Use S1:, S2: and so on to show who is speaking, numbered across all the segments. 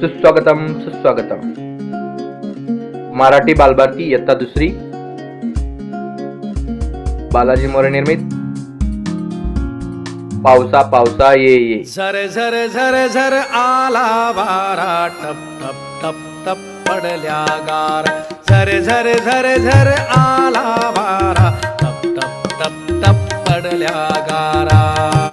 S1: सुस्वागतम सुस्वागतम. मराठी बालभारती इयत्ता दुसरी. बालाजी मोरे निर्मित. पावसा पावसा ये ये.
S2: झर झर झर झर आला वारा. टप टप टप टप पडल्या गार. झर झर झर झर आला वारा. टप टप टप टप पडल्या गारा.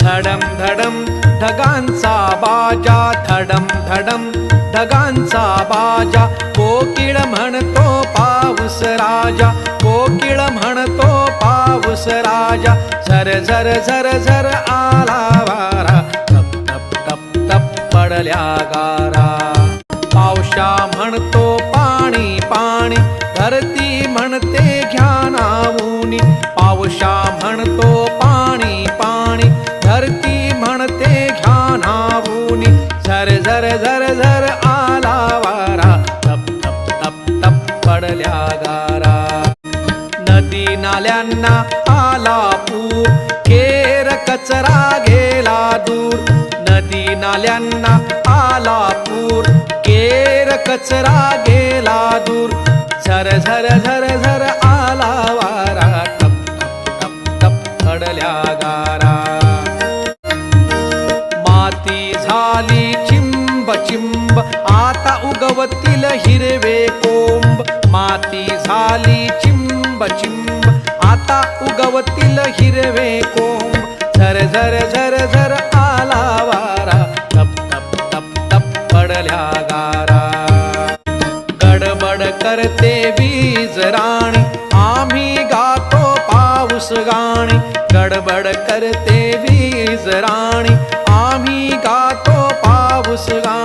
S2: धडम धडम ढगांचा बाजा धडम धडम. ढगांचा बाजा कोकिळ म्हणतो पाऊस राजा. कोकिळ म्हणतो पाऊस राजा. झर झर झर झर आला वारा. टप टप टप टप पडल्या गारा. पावशा म्हणतो पाणी पाणी. धरती म्हणते घ्या नावूनी. पावशा म्हणतो पाणी पाणी टप पडल्या गारा नदी नाल्यांना आला पूर. केर कचरा गेला दूर. नदी नाल्यांना आला पूर. केर कचरा गेला दूर. झर झर झर झर आला वारा. टप टप टप टप पडल्या गारा. माती झाली चिंब चिंब उगवतील हिरवे कोंब. माती झाली चिंब चिंब. आता उगवतील हिरवे कोंब. झर झर झर झर आला वारा. तप तप तप तप पडल्या गारा. गडबड करते वीज राणी. आम्ही गातो पाऊस गाणी. गडबड करते वीज राणी. आम्ही गातो पाऊस गाणी.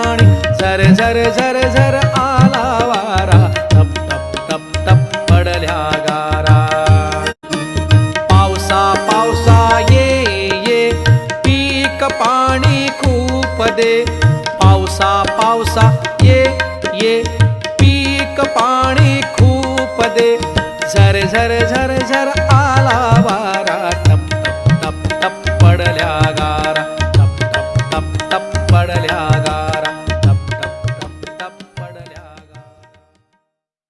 S2: झर झर झर आला वारा. तप तप तप तप पडल्या गारा. पावसा पावसा ये ये. पीक पाणी खूप दे. पावसा पावसा ये ये. पीक पाणी खूप दे. झर झर झर झर आला